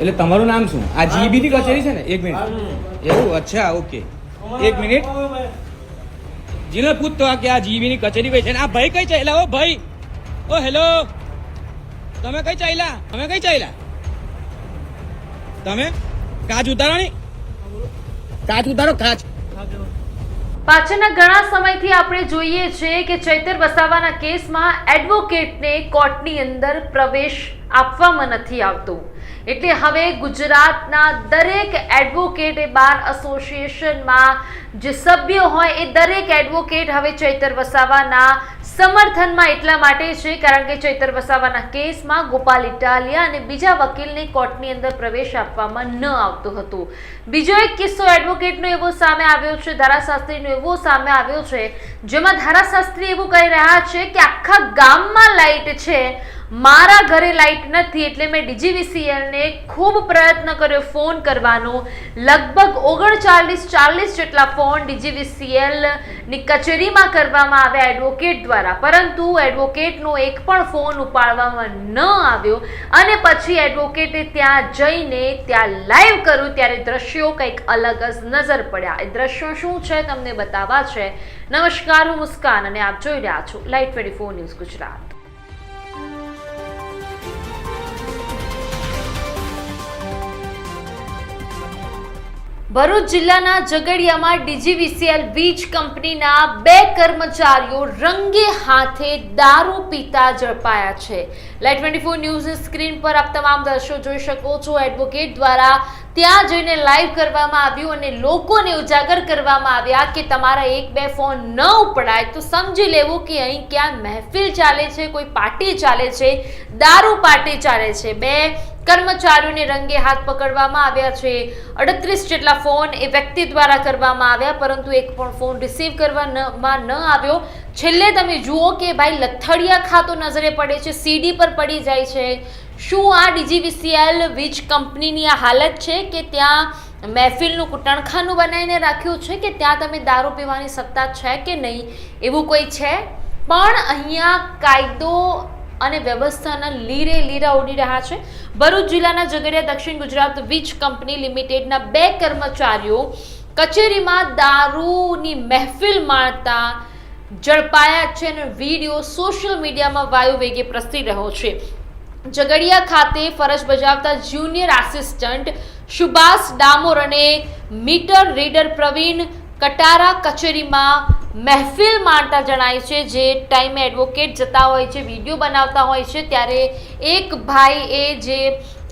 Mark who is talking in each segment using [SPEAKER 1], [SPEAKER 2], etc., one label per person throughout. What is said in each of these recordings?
[SPEAKER 1] એટલે તમારું નામ શું? આ જીબી ની કચેરી છે ને? એક મિનિટ. એવું? અચ્છા ઓકે. એક મિનિટ. જીને પૂછતો કે આ જીબી ની કચેરી કઈ છે આ ભાઈ કઈ ચાલ્યા? ઓ ભાઈ. ઓ હેલો. તમે કઈ ચાલ્યા? તમે કઈ ચાલ્યા? તમે? કાચ ઉતારો ની. કાચ ઉતારો કાચ.
[SPEAKER 2] પાછળના ઘણા સમયથી આપણે જોઈએ છીએ કે ચૈતર વસાવાના કેસમાં એડવોકેટને કોર્ટની અંદર પ્રવેશ આપવામાં નથી આવતો. એટલે હવે ગુજરાતના દરેક એડવોકેટ બાર એસોસિએશનમાં જે સભ્ય હોય એ દરેક એડવોકેટ હવે ચૈતર વસાવાના સમર્થનમાં એટલા માટે છે, કારણ કે ચૈતર વસાવાના કેસમાં ગોપાલ ઇટાલિયા અને બીજા વકીલને કોર્ટની અંદર પ્રવેશ આપવામાં ન આવતો હતો. બીજો એક કિસ્સો એડવોકેટનો એવો સામે આવ્યો છે, ધારાશાસ્ત્રીનો એવો સામે આવ્યો છે, જેમાં ધારાશાસ્ત્રી એવું કહી રહ્યા છે કે આખા ગામમાં લાઇટ છે, મારા ઘરે લાઇટ નથી, એટલે મેં ડીજીવીસીએલને ખૂબ પ્રયત્ન કર્યો ફોન કરવાનો. લગભગ ઓગણચાલીસ ચાલીસ જેટલા ફોન ડીજીવીસીએલની કચેરીમાં કરવામાં આવ્યા એડવોકેટ દ્વારા. પરંતુ એડવોકેટનો એક પણ ફોન ઉપાડવામાં ન આવ્યો અને પછી એડવોકેટે ત્યાં જઈને ત્યાં લાઈવ કર્યું. ત્યારે દ્રશ્યો કંઈક અલગ જ નજર પડ્યા. એ દ્રશ્યો શું છે તમને બતાવવા છે? નમસ્કાર, હું મુસ્કાન અને આપ જોઈ રહ્યા છો live twenty four news Gujarat. Bharuch જિલ્લાના ઝઘડિયામાં ડીજીવીસીએલ વીજ કંપનીના બે કર્મચારીઓ રંગે હાથે દારૂ પીતા ઝડપાયા છે. Live twenty four news screen પર આપ તમામ દ્રશ્યો જોઈ શકો છો. એડવોકેટ દ્વારા ત્યાં જઈને લાઈવ કરવામાં આવ્યું અને લોકોને ઉજાગર કરવામાં આવ્યા કે તમારા એક બે ફોન ન ઉપડાય. તો સમજી લેવું કે અહીં ક્યાં મહેફિલ ચાલે છે, કોઈ પાર્ટી ચાલે છે, દારૂ પાર્ટી ચાલે છે. બે કર્મચારીઓને રંગે હાથ પકડવામાં આવ્યા છે. અડત્રીસ જેટલા ફોન એ વ્યક્તિ દ્વારા કરવામાં આવ્યા, પરંતુ એક પણ ફોન રિસીવ કરવામાં ન આવ્યો. છેલ્લે તમે જુઓ કે ભાઈ લથડિયા ખાતો નજરે પડે છે સીડી પર પડી જાય છે. શું આ ડીજીવીસીએલ વીજ કંપનીની આ હાલત છે કે ત્યાં મહેફિલનું કુટણખાનું બનાવીને રાખ્યું છે કે ત્યાં તમે દારૂ પીવાની સત્તા છે કે નહીં? એવું કોઈ છે? પણ અહીંયા કાયદો અને વ્યવસ્થાના લીરે લીરા ઉડી રહ્યા છે. ભરૂચ જિલ્લાના ઝઘડિયા દક્ષિણ ગુજરાત વીજ કંપની લિમિટેડના બે કર્મચારીઓ કચેરીમાં દારૂની મહેફિલ માણતા ઝડપાયા છે અને વીડિયો સોશિયલ મીડિયામાં વાયુ વેગે પ્રસરી રહ્યો છે. ઝઘડિયા ખાતે ફરજ બજાવતા જુનિયર આસિસ્ટન્ટ સુભાષ ડામોર અને મીટર રીડર પ્રવીણ કટારા કચેરીમાં મહેફિલ માણતા જણાય છે, જે ટાઈમે એડવોકેટ જતા હોય છે વીડિયો બનાવતા હોય છે, ત્યારે એક ભાઈ એ જે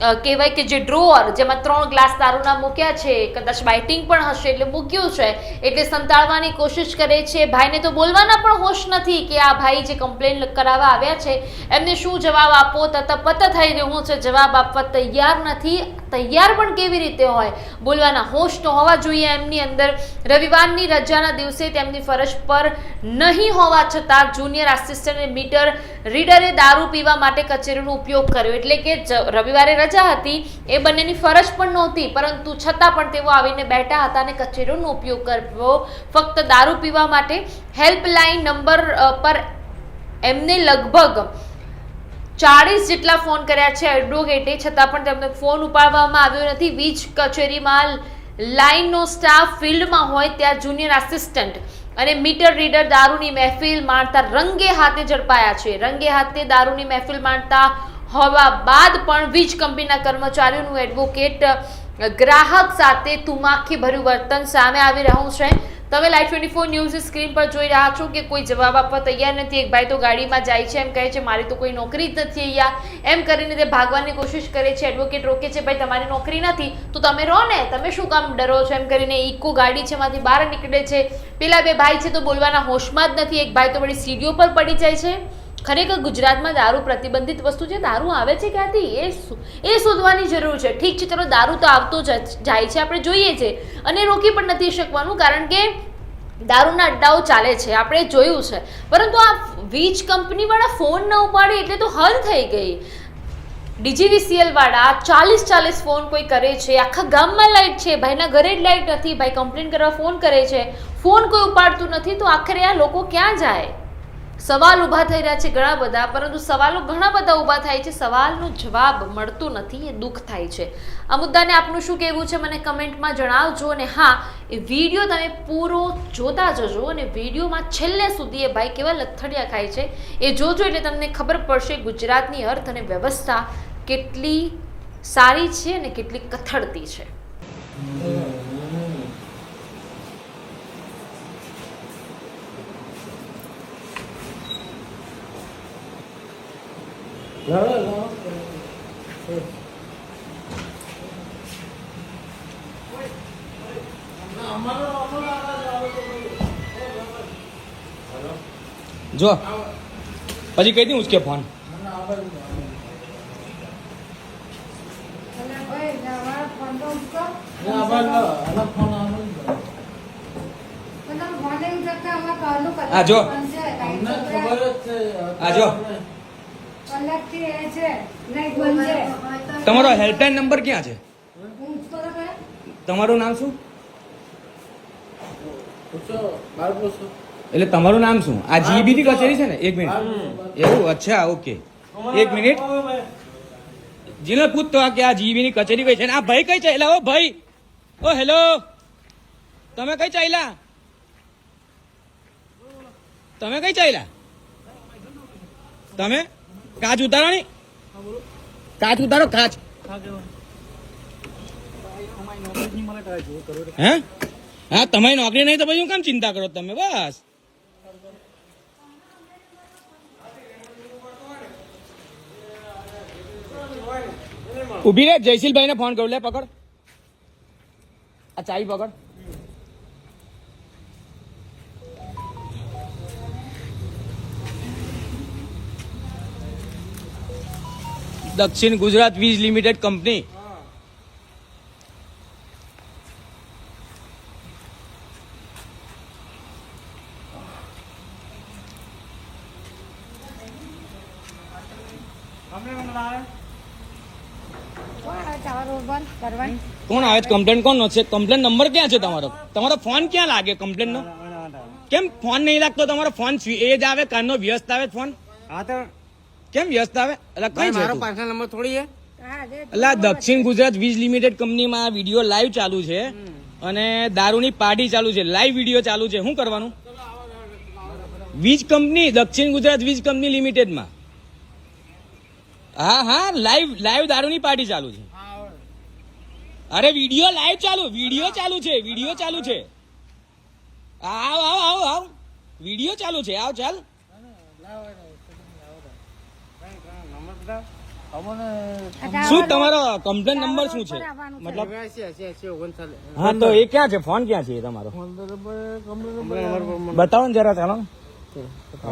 [SPEAKER 2] કહેવાય કે જે ડ્રોઅર જેમાં ત્રણ ગ્લાસ દારૂના મૂક્યા છે, કદાચ બાઇટિંગ પણ હશે એટલે મૂક્યું છે, એટલે સંતાડવાની કોશિશ કરે છે. ભાઈને તો બોલવાના પણ હોશ નથી કે આ ભાઈ જે કમ્પ્લેન કરાવવા આવ્યા છે, એમને શું જવાબ આપવો? તથા પત થઈ રહ્યું છે જવાબ આપવા તૈયાર નથી. તૈયાર પણ કેવી રીતે હોય? બોલવાના હોશ તો હોવા જોઈએ એમની અંદર. રવિવારની રજાના દિવસે તેમની ફરજ પર નહીં હોવા છતાં જુનિયર આસિસ્ટન્ટ મીટર રીડરે દારૂ પીવા માટે કચેરીનો ઉપયોગ કર્યો. એટલે કે રવિવારે રજા હતી, એ બંનેની ફરજ પણ નહોતી, પરંતુ છતાં પણ તેઓ આવીને બેઠા હતા અને કચેરીનો ઉપયોગ કર્યો. ફક્ત દારૂ પીવા માટે હેલ્પલાઇન નંબર પર એમને લગભગ ચાળીસ જેટલા ફોન કર્યા છે એડવોકેટે, છતાં પણ તેમને ફોન ઉપાડવામાં આવ્યો નથી. વીજ કચેરીમાં લાઇનનો સ્ટાફ ફિલ્ડમાં હોય ત્યાં જુનિયર આસિસ્ટન્ટ અને મીટર રીડર દારૂની મહેફિલ માણતા રંગે હાથે ઝડપાયા છે. રંગે હાથે દારૂની મહેફિલ માણતા હોવા બાદ પણ વીજ કંપનીના કર્મચારીઓનું એડવોકેટ ગ્રાહક સાથે તુમાખી ભર્યું વર્તન સામે આવી રહ્યું છે. તમે live twenty four news screen પર જોઈ રહ્યા છો કે કોઈ જવાબ આપવા તૈયાર નથી. એક ભાઈ તો ગાડીમાં જાય છે, એમ કહે છે, મારી તો કોઈ નોકરી જ નથી અહીંયા. એમ કરીને તે ભાગવાની કોશિશ કરે છે એડવોકેટ રોકે છે, ભાઈ, તમારી નોકરી નથી, તો તમે રહો ને, તમે શું કામ ડરો છો? એમ કરીને ઇકો ગાડી છે એમાંથી બહાર નીકળે છે. પેલા બે ભાઈ છે તો બોલવાના હોશમાં જ નથી. એક ભાઈ તો વળી સીડીઓ પર પડી જાય છે. ખરેખર ગુજરાતમાં દારૂ પ્રતિબંધિત વસ્તુ છે દારૂ આવે છે ક્યાંથી? એ એ શોધવાની જરૂર છે. ઠીક છે, ચલો દારૂ તો આવતો જાય છે, આપણે જોઈએ છે. અને રોકી પણ નથી શકવાનું કારણ કે દારૂના અડ્ડાઓ ચાલે છે, આપણે જોયું છે. પરંતુ આ વીજ કંપનીવાળા ફોન ન ઉપાડે એટલે તો હદ થઈ ગઈ. ડીજીવીસીએલ વાળા ચાલીસ ચાલીસ ફોન કોઈ કરે છે, આખા ગામમાં લાઇટ છે, ભાઈના ઘરે જ લાઇટ નથી, ભાઈ કમ્પ્લેન કરવા ફોન કરે છે. ફોન કોઈ ઉપાડતું નથી, તો આખરે આ લોકો ક્યાં જાય? સવાલ ઊભા થઈ રહ્યા છે ઘણા બધા, પરંતુ સવાલો ઘણા બધા ઊભા થાય છે. સવાલનો જવાબ મળતો નથી, એ દુઃખ થાય છે. આ મુદ્દાને આપનું શું કહેવું છે મને કમેન્ટમાં જણાવજો અને હા, એ વીડિયો તમે પૂરો જોતા જજો અને વિડીયોમાં છેલ્લે સુધી એ ભાઈ કેવા લથડિયા ખાય છે એ જોજો એટલે તમને ખબર પડશે ગુજરાતની અર્થ અને વ્યવસ્થા કેટલી સારી છે અને કેટલી કથળતી છે.
[SPEAKER 1] જો. પછી કહી દઉં ઉચકે ફોન. હા જો. હા જો તમારો હેલ્પલાઇન નંબર ક્યાં છે? તમારું નામ શું? એટલે તમારું નામ શું? આ જીબી ની કચેરી છે ને? એક મિનિટ. એવું? અચ્છા ઓકે. એક મિનિટ. જીને પૂછતો કે આ જીબી ની કચેરી કઈ છે ને? આ ભાઈ કઈ ચાલ્યા ઓ ભાઈ. ઓ હેલો. તમે કઈ ચાલ્યા તમે કઈ ચાલ્યા તમે? કાચ ઉતારો ની. કાચ ઉતારો, કાચ. હે? હા, તમારી નોકરી નહીં તો પછી હું કેમ ચિંતા કરો તમે? બસ. ઊભી રે જયશીલભાઈ ને ફોન કરું. લે, પકડ. આ ચાવી પકડ. દક્ષિણ ગુજરાત વીજ લિમિટેડ કંપની
[SPEAKER 3] કોણ આવે ટાવર ઉપર કરવાની
[SPEAKER 1] કોણ આવે છે કમ્પ્લેન કોણ છે કમ્પ્લેન નંબર ક્યાં છે તમારો તમારો ફોન ક્યાં લાગે કમ્પ્લેન નો કેમ ફોન નહીં લાગતો તમારો ફોન સ્વી- એ જ આવે કાનનો વ્યસ્ત આવે ફોન
[SPEAKER 4] હા તો
[SPEAKER 1] કેમ વ્યસ્ત આવે? એટલે કઈ
[SPEAKER 4] મારો? પર્સનલ નંબર થોડી છે.
[SPEAKER 1] એટલે દક્ષિણ ગુજરાત વીજ લિમિટેડ કંપનીમાં આ વીડિયો લાઈવ ચાલુ છે અને દારૂની પાર્ટી ચાલુ છે. લાઈવ વીડિયો ચાલુ છે. શું કરવાનું? વીજ કંપની દક્ષિણ ગુજરાત વીજ કંપની લિમિટેડમાં. હા હા લાઈવ લાઈવ દારૂની પાર્ટી ચાલુ છે. અરે વીડિયો લાઈવ ચાલુ વીડિયો ચાલુ છે વીડિયો ચાલુ છે. આવ આવ આવ આવ. વીડિયો ચાલુ છે. આવ ચાલ. શું તમારો કમ્પ્લેન નંબર શું છે? મતલબ હા તો એ ક્યાં છે? ફોન ક્યાં છે એ તમારો? બતાવો ને જરા ચાલો.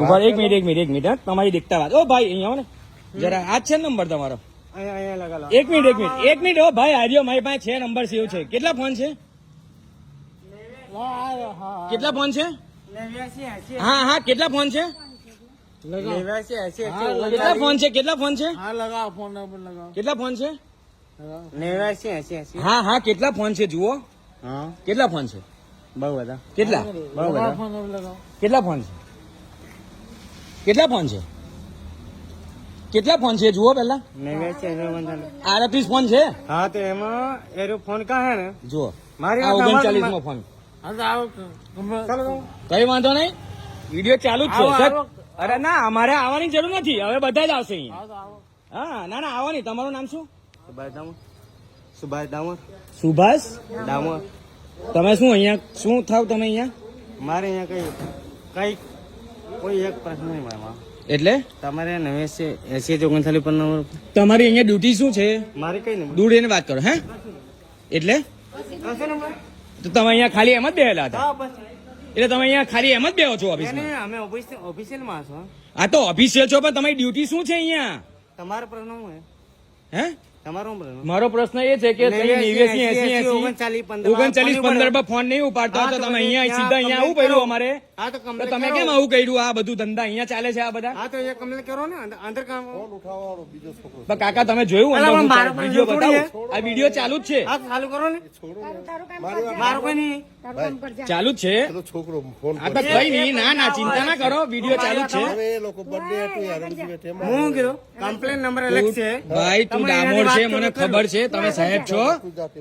[SPEAKER 1] ઊભા એક મિનિટ એક મિનિટ એક મિનિટ તમારી દેખતા વાત. ઓ ભાઈ અહીંયા આવો ને. જરા આ છે ને નંબર તમારો? એક મિનિટ એક મિનિટ એક મિનિટ ઓ ભાઈ આર્યો મારી પાસે છે નંબર સેવ છે. કેટલા ફોન છે? કેટલા ફોન છે? હા હા કેટલા ફોન છે?
[SPEAKER 4] નેવ્યાસી એસી એસી
[SPEAKER 1] કેટલા ફોન છે કેટલા ફોન છે?
[SPEAKER 4] હા લગાવો ફોન નંબર લગાવો.
[SPEAKER 1] કેટલા ફોન છે?
[SPEAKER 4] નેવ્યાસી એસી એસી
[SPEAKER 1] હા હા કેટલા ફોન છે જુઓ.
[SPEAKER 4] હા.
[SPEAKER 1] કેટલા ફોન છે?
[SPEAKER 4] બહુ બધા.
[SPEAKER 1] કેટલા?
[SPEAKER 4] બહુ બધા. ફોન
[SPEAKER 1] કેટલા ફોન છે? કેટલા ફોન છે? કેટલા ફોન છે જુઓ
[SPEAKER 4] એસી
[SPEAKER 1] આડત્રીસ ફોન છે?
[SPEAKER 4] હા તો એમાં એરો ફોન કા હે ને?
[SPEAKER 1] જુઓ.
[SPEAKER 4] મારી
[SPEAKER 1] ઓગણચાલીસ નો ફોન.
[SPEAKER 4] હા તો આવો ચાલો
[SPEAKER 1] કઈ વાંધો નહીં. વીડિયો ચાલુ જ છે. અરે ના અમારે આવવાની જરૂર નથી. હવે બધા જ આવશે અહીંયા.
[SPEAKER 4] આવો
[SPEAKER 1] હા ના ના આવવાની. તમારું નામ શું?
[SPEAKER 4] સુભાષ દામર સુભાષ દામર
[SPEAKER 1] સુભાષ?
[SPEAKER 4] દામર
[SPEAKER 1] તમે શું અહીંયા શું થાવ તમે અહીંયા?
[SPEAKER 4] મારે અહીંયા કઈ કઈ કોઈ એક પ્રશ્ન નહીં મારામાં
[SPEAKER 1] એટલે?
[SPEAKER 4] તમારે નેવ્યાસી એસી ઓગણચાલીસ પર નંબર
[SPEAKER 1] તમારી અહીંયા ડ્યુટી શું છે?
[SPEAKER 4] મારે કઈ નહીં.
[SPEAKER 1] દૂર એને વાત કરો હે? એટલે? તો તમે અહીંયા ખાલી એમ જ બેહેલા હતા.
[SPEAKER 4] બસ.
[SPEAKER 1] એટલે તમે અહીંયા ખાલી એમ જ બેહો છો
[SPEAKER 4] ઓફિસ અમે ઓફિસિયલમાં છો.
[SPEAKER 1] આ તો ઓફિસિયલ છો પણ તમારી ડ્યુટી શું છે અહીંયા?
[SPEAKER 4] તમારો પ્રશ્ન હું
[SPEAKER 1] હે? મારો પ્રશ્ન એ છે કે
[SPEAKER 4] ઓગણચાલીસ, પંદર?
[SPEAKER 1] પર ફોન નહીં ઉપાડતા તો
[SPEAKER 4] તો
[SPEAKER 1] તમે અહીંયા સીધા અહીંયા આવું કર્યું અમારે.
[SPEAKER 4] તો
[SPEAKER 1] તો તમે કેમ આવું કર્યું? આ બધું ધંધા અહીંયા ચાલે છે આ બધા?
[SPEAKER 4] કમ્પ્લેન કરો ને. અંદર-
[SPEAKER 1] કાકા તમે જોયું વીડિયો બતાવો. આ વીડિયો ચાલુ જ છે.
[SPEAKER 4] ચાલુ કરો ને.
[SPEAKER 3] તારું તારું કામ કરજે
[SPEAKER 4] મારો કોઈ નહીં.
[SPEAKER 3] તારું કામ કરજે
[SPEAKER 1] ચાલુ જ છે.
[SPEAKER 5] છોકરો ફોન
[SPEAKER 1] આ તો કઈ નહીં ના ના ચિંતા ના કરો. વીડિયો ચાલુ જ છે.
[SPEAKER 5] હવે એ લોકો બર્થડે હતું યાર રણજીભાઈ તેમાં
[SPEAKER 4] હું કીધું કમ્પ્લેન નંબર અલગ છે.
[SPEAKER 1] ભાઈ તું ડામોર છે મને ખબર છે તમે સાહેબ છો?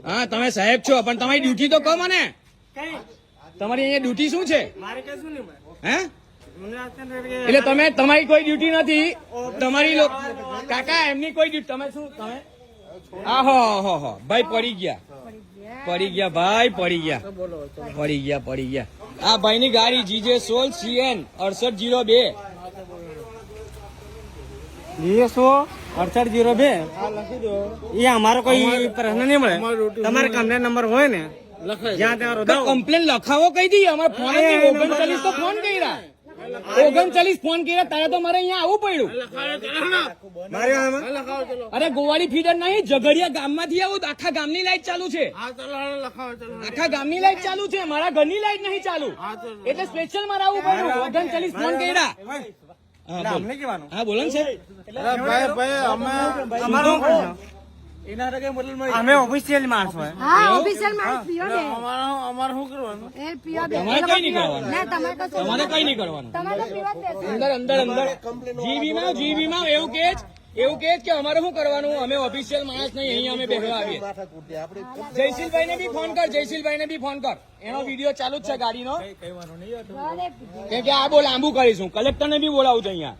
[SPEAKER 1] હા તમે સાહેબ છો પણ તમારી ડ્યુટી તો કહો મને. તમારી અહીંયા ડ્યુટી શું છે?
[SPEAKER 4] ભાઈ.
[SPEAKER 1] હે? એટલે તમે તમારી કોઈ ડ્યુટી નથી. તમારી કાકા એમની કોઈ ડ્યુટી તમે શું તમે? આહો હો હો ભાઈ પડી ગયા. પડી ગયા ભાઈ પડી ગયા. પડી ગયા પડી ગયા. આ ભાઈની ગાડી જીજે સોલ સીએન અડસઠ જીરો બે.
[SPEAKER 4] જીએસઓ અડસઠ જીરો બે. એ અમારો કોઈ પ્રશ્ન નહીં મળે. તમારે કમ્પ્લેન નંબર હોય ને
[SPEAKER 1] કમ્પ્લેન લખાવો કહી દઈએ. અમારે ફોન ઓગણચાલીસ તો ફોન કર્યા. ઓગણચાલીસ ફોન કર્યા. તારે તો મારે અહીંયા આવવું પડ્યું. અરે ગોવાળી ફીડર નહીં. ઝઘડિયા ગામમાંથી આવું. આખા ગામની લાઈટ ચાલુ છે. આખા ગામની લાઈટ ચાલુ છે. મારા ઘરની લાઈટ નહીં ચાલુ. એટલે સ્પેશિયલ મારે આવવું પડ્યું. ઓગણચાલીસ ફોન કર્યા. હા, બોલ.
[SPEAKER 4] અમને કહેવાનું.
[SPEAKER 1] હા બોલો છે?
[SPEAKER 4] અમારો શું પ્રશ્ન? અમે ઓફિશિયલ માણસ હોય.
[SPEAKER 3] હા ઓફિશિયલ માણસ પીઓ બે
[SPEAKER 4] અમારે શું કરવાનું?
[SPEAKER 3] એ પીઓ બે
[SPEAKER 1] તમારે કઈ નહીં કરવાનું?
[SPEAKER 3] ના તમારે કશું
[SPEAKER 1] તમારે કઈ નહીં કરવાનું?
[SPEAKER 3] તમારે પીવા જ દેશે
[SPEAKER 1] અંદર જીવી માં જીબીમાં જીબીમાં એવું કે જ એવું કે કે અમારે શું કરવાનું? અમે ઓફિશિયલ માણસ નહીં અહીંયા અમે બેસવા આવીએ. જયશીલભાઈ ને બી ફોન કર જયશીલભાઈ ને બી ફોન કર. એનો વીડિયો ચાલુ જ છે ગાડીનો. કેમ કે આ બહુ લાંબુ કરીશું કલેક્ટર ને બી બોલાવું છું અહીંયા.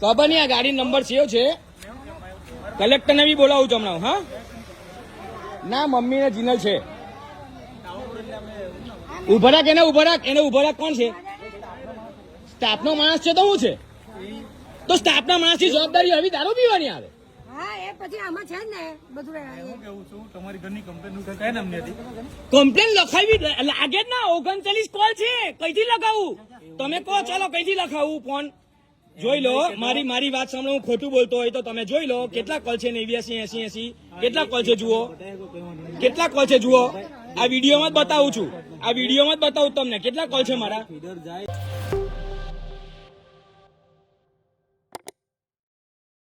[SPEAKER 1] ખબર નહીં આ ગાડી નંબર સેવ છે. કલેક્ટર ને બી બોલાવું છું હમણાં હા? ના મમ્મી ને જીનલ છે. ઉભરાક રાખ એને ઉભરાક રાખ. એને ઉભરાક રાખ કોણ છે? સ્ટાફ નો માણસ છે તો શું છે? તો સ્ટાફના માણસની જવાબદારી હવે દારૂ પીવાની આવે.
[SPEAKER 3] હા એ પછી આમાં છે જ ને બધું
[SPEAKER 1] કમ્પ્લેન લખાવી લાગે જ ના ઓગણચાલીસ કોલ છે કઈથી લખાવું? તમે કહો ચાલો કઈથી લખાવું ફોન? જોઈ લો મારી મારી વાત સાંભળો હું ખોટું બોલતો હોય તો તમે જોઈ લો કેટલા કોલ છે નેવ્યાસી એસી એસી? કેટલા કોલ છે જુઓ? કેટલા કોલ છે જુઓ? આ વિડીયોમાં જ બતાવું છું. આ વિડીયોમાં જ બતાવું તમને કેટલા કોલ છે મારા?